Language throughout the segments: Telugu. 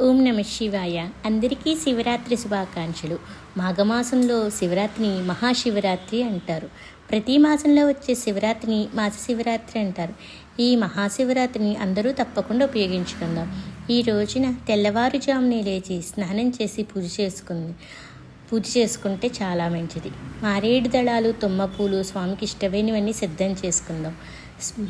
ఓం నమ శివాయ. అందరికీ శివరాత్రి శుభాకాంక్షలు. మాఘమాసంలో శివరాత్రిని మహాశివరాత్రి అంటారు. ప్రతి మాసంలో వచ్చే శివరాత్రిని మాస శివరాత్రి అంటారు. ఈ మహాశివరాత్రిని అందరూ తప్పకుండా ఉపయోగించుకుందాం. ఈ రోజున తెల్లవారుజామునే లేచి స్నానం చేసి పూజ చేసుకుంది. పూజ చేసుకుంటే చాలా మంచిది. మారేడు దళాలు తుమ్మ పూలు స్వామికి ఇష్టమైనవన్నీ సిద్ధం చేసుకుందాం.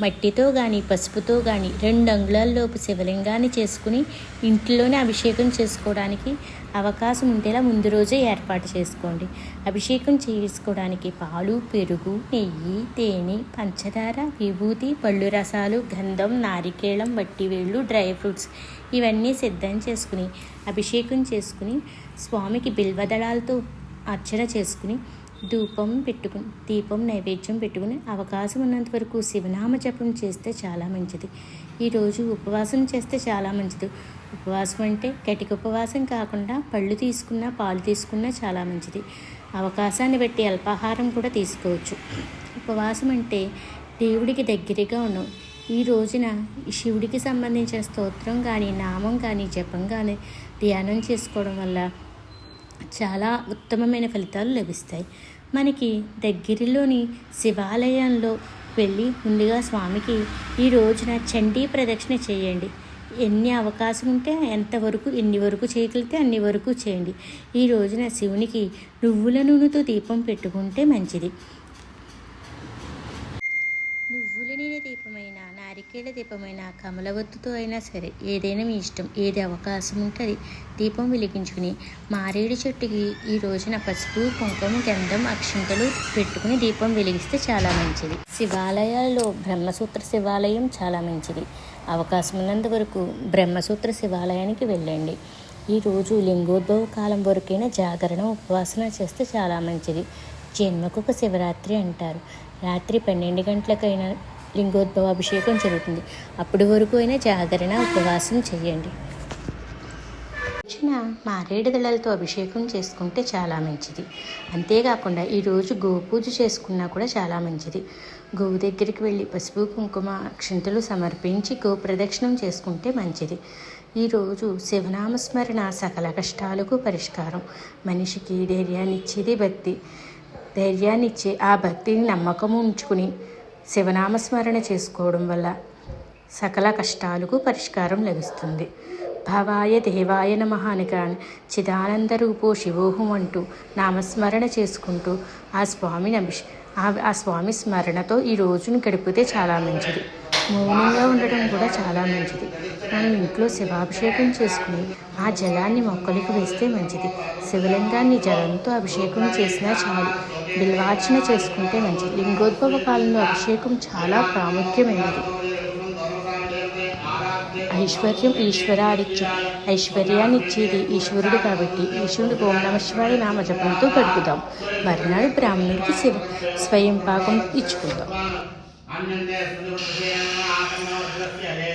మట్టితో కానీ పసుపుతో కానీ రెండు అంగుళాల్లోపు శివలింగాన్ని చేసుకుని ఇంట్లోనే అభిషేకం చేసుకోవడానికి అవకాశం ఉండేలా ముందు రోజే ఏర్పాటు చేసుకోండి. అభిషేకం చేసుకోవడానికి పాలు పెరుగు నెయ్యి తేనె పంచదార విభూతి పళ్ళు రసాలు గంధం నారికేళం వట్టివేళ్ళు డ్రై ఫ్రూట్స్ ఇవన్నీ సిద్ధం చేసుకుని అభిషేకం చేసుకుని స్వామికి బిల్వదళాలతో అర్చన చేసుకుని ధూపం పెట్టుకుని దీపం నైవేద్యం పెట్టుకుని అవకాశం ఉన్నంత వరకు శివనామ జపం చేస్తే చాలా మంచిది. ఈరోజు ఉపవాసం చేస్తే చాలా మంచిది. ఉపవాసం అంటే కటిక ఉపవాసం కాకుండా పళ్ళు తీసుకున్నా పాలు తీసుకున్నా చాలా మంచిది. అవకాశాన్ని బట్టి అల్పాహారం కూడా తీసుకోవచ్చు. ఉపవాసం అంటే దేవుడికి దగ్గరగా ఉండవు ఈ రోజున ఈ శివుడికి సంబంధించిన స్తోత్రం కానీ నామం కానీ జపం కానీ ధ్యానం చేసుకోవడం వల్ల చాలా ఉత్తమమైన ఫలితాలు లభిస్తాయి. మనకి దగ్గరలోని శివాలయంలో వెళ్ళి ముందుగా స్వామికి ఈ రోజున చండీ ప్రదక్షిణ చేయండి. ఎన్ని అవకాశం ఉంటే ఎంతవరకు ఎన్ని వరకు చేయగలిగితే అన్ని వరకు చేయండి. ఈ రోజున శివునికి నువ్వుల నూనెతో దీపం పెట్టుకుంటే మంచిది. నువ్వుల నూనె దీపమైన నారికేళ దీపమైన కమలవత్తుతో అయినా సరే ఏదైనా మీ ఇష్టం ఏది అవకాశం ఉంటుంది దీపం వెలిగించుకుని మారేడు చెట్టుకి ఈ రోజున పసుపు కుంకుమ గంధం అక్షింతలు పెట్టుకుని దీపం వెలిగిస్తే చాలా మంచిది. శివాలయాల్లో బ్రహ్మసూత్ర శివాలయం చాలా మంచిది. అవకాశం ఉన్నంత వరకు బ్రహ్మసూత్ర శివాలయానికి వెళ్ళండి. ఈరోజు లింగోద్భవ కాలం వరకైనా జాగరణ ఉపవాసన చేస్తే చాలా మంచిది. జన్మకు ఒక శివరాత్రి అంటారు. రాత్రి పన్నెండు గంటలకైనా లింగోద్భవ అభిషేకం జరుగుతుంది. అప్పటి వరకు అయినా జాగరణ ఉపవాసం చేయండి. వచ్చిన మారేడు దళాలతో అభిషేకం చేసుకుంటే చాలా మంచిది. అంతేకాకుండా ఈరోజు గోపూజ చేసుకున్నా కూడా చాలా మంచిది. గోవు దగ్గరికి వెళ్ళి పసుపు కుంకుమ అక్షింతలు సమర్పించి గోప్రదక్షిణం చేసుకుంటే మంచిది. ఈరోజు శివనామస్మరణ సకల కష్టాలకు పరిష్కారం. మనిషికి ధైర్యాన్ని ఇచ్చేది భక్తి. ధైర్యాన్నిచ్చే ఆ భక్తిని నమ్మకం ఉంచుకుని శివనామస్మరణ చేసుకోవడం వల్ల సకల కష్టాలకు పరిష్కారం లభిస్తుంది. భవాయ దేవాయ నమ అని చిదానంద రూపో శివోహం అంటూ నామస్మరణ చేసుకుంటూ ఆ స్వామిని అభిష్ ఆ- ఆ స్వామి స్మరణతో ఈ రోజును గడిపితే చాలా మంచిది. మౌనంగా ఉండటం కూడా చాలా మంచిది. మనం ఇంట్లో శివాభిషేకం చేసుకుని ఆ జలాన్ని మొక్కలకు వేస్తే మంచిది. శివలింగాన్ని జలంతో అభిషేకం చేసినా చాలు. బిల్వార్చన చేసుకుంటే మంచిది. లింగోద్భవ కాలంలో అభిషేకం చాలా ప్రాముఖ్యమైనది. ఐశ్వర్యం ఈశ్వరాడిచ్చు ఐశ్వర్యాన్ని ఇచ్చేది ఈశ్వరుడు కాబట్టి ఈశ్వరుడు ఓం నమ శివాయ నామ జపంతో గడుపుదాం. మరునాడు బ్రాహ్మణుడికి శివ స్వయం పాకం ఇచ్చుకుందాం. അന്യന്തേ